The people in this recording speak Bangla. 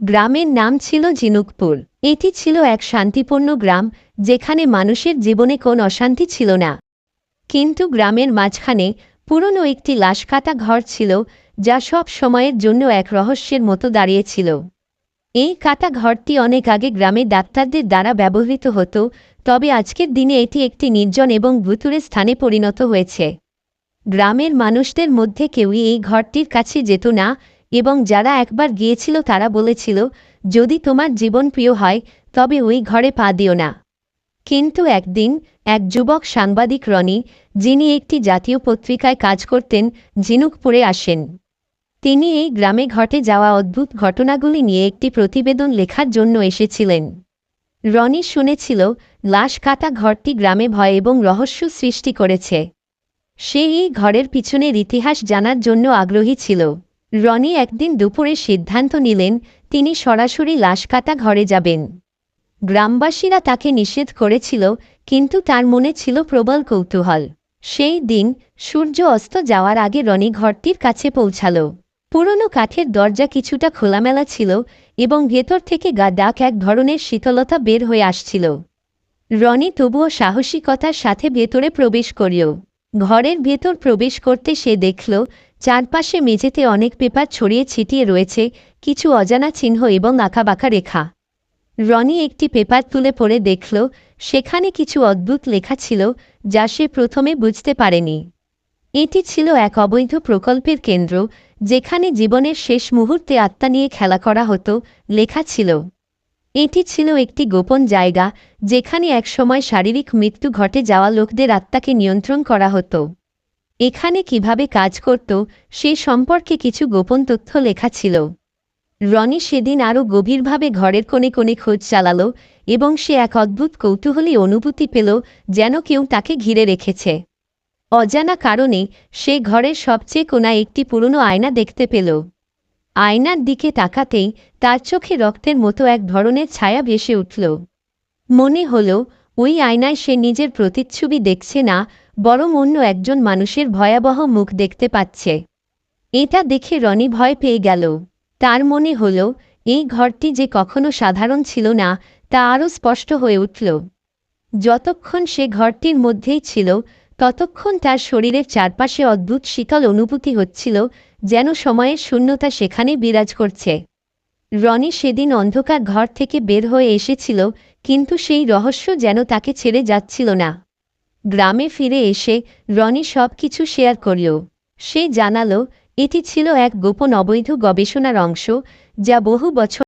গ্রামের নাম ছিল ঝিনুকপুর এটি ছিল এক শান্তিপূর্ণ গ্রাম, যেখানে মানুষের জীবনে কোন অশান্তি ছিল না। কিন্তু গ্রামের মাঝখানে পুরনো একটি লাশকাটা ঘর ছিল, যা সব সময়ের জন্য এক রহস্যের মতো দাঁড়িয়েছিল। এই কাটা ঘরটি অনেক আগে গ্রামে ডাক্তারদের দ্বারা ব্যবহৃত হতো, তবে আজকের দিনে এটি একটি নির্জন এবং ভুতুরে স্থানে পরিণত হয়েছে। গ্রামের মানুষদের মধ্যে কেউই এই ঘরটির কাছে যেত না এবং যারা একবার গিয়েছিল তারা বলেছিল, যদি তোমার জীবন প্রিয় হয়, তবে ওই ঘরে পা দিও না। কিন্তু একদিন এক যুবক সাংবাদিক রনি, যিনি একটি জাতীয় পত্রিকায় কাজ করতেন, ঝিনুকপুরে আসেন। তিনি এই গ্রামে ঘটে যাওয়া অদ্ভুত ঘটনাগুলি নিয়ে একটি প্রতিবেদন লেখার জন্য এসেছিলেন। রনি শুনেছিল, লাশ কাটা ঘরটি গ্রামে ভয় এবং রহস্য সৃষ্টি করেছে। সে এই ঘরের পিছনের ইতিহাস জানার জন্য আগ্রহী ছিল। রনি একদিন দুপুরে সিদ্ধান্ত নিলেন, তিনি সরাসরি লাশ কাটা ঘরে যাবেন। গ্রামবাসীরা তাকে নিষেধ করেছিল, কিন্তু তার মনে ছিল প্রবল কৌতূহল। সেই দিন সূর্য অস্ত যাওয়ার আগে রনি ঘরটির কাছে পৌঁছাল। পুরনো কাঠের দরজা কিছুটা খোলামেলা ছিল এবং ভেতর থেকে গা ডাক এক ধরনের শীতলতা বের হয়ে আসছিল। রনি তবুও সাহসিকতার সাথে ভেতরে প্রবেশ করিও ঘরের ভেতর প্রবেশ করতে সে দেখল, চারপাশে মেঝেতে অনেক পেপার ছড়িয়ে ছিটিয়ে রয়েছে, কিছু অজানা চিহ্ন এবং আঁকাবাঁকা রেখা। রনি একটি পেপার তুলে পড়ে দেখল, সেখানে কিছু অদ্ভুত লেখা ছিল, যা সে প্রথমে বুঝতে পারেনি। এটি ছিল এক অবৈধ প্রকল্পের কেন্দ্র, যেখানে জীবনের শেষ মুহূর্তে আত্মা নিয়ে খেলা করা হতো, লেখা ছিল। এটি ছিল একটি গোপন জায়গা, যেখানে একসময় শারীরিক মৃত্যু ঘটে যাওয়া লোকদের আত্মাকে নিয়ন্ত্রণ করা হতো। এখানে কীভাবে কাজ করত, সে সম্পর্কে কিছু গোপন তথ্য লেখা ছিল। রনি সেদিন আরও গভীরভাবে ঘরের কোণে কোণে খোঁজ চালাল এবং সে এক অদ্ভুত কৌতূহলী অনুভূতি পেল যেন কেউ তাকে ঘিরে রেখেছে। অজানা কারণে সে ঘরের সবচেয়ে কোনায় একটি পুরনো আয়না দেখতে পেল। আয়নার দিকে তাকাতেই তার চোখে রক্তের মতো এক ধরনের ছায়া ভেসে উঠল। মনে হল, ওই আয়নায় সে নিজের প্রতিচ্ছবি দেখছে না, বরং অন্য একজন মানুষের ভয়াবহ মুখ দেখতে পাচ্ছে। এটা দেখে রনি ভয় পেয়ে গেল। তার মনে হল, এই ঘরটি যে কখনো সাধারণ ছিল না, তা আরও স্পষ্ট হয়ে উঠল। যতক্ষণ সে ঘরটির মধ্যেই ছিল, ততক্ষণ তার শরীরের চারপাশে অদ্ভুত শীতল অনুভূতি হচ্ছিল যেন সময়ের শূন্যতা সেখানে বিরাজ করছে। রনি সেদিন অন্ধকার ঘর থেকে বের হয়ে এসেছিল, কিন্তু সেই রহস্য যেন তাকে ছেড়ে যাচ্ছিল না। গ্রামে ফিরে এসে রনি সব কিছু শেয়ার করল। সে জানালো, এটি ছিল এক গোপন অবৈধ গবেষণার অংশ, যা বহু বছর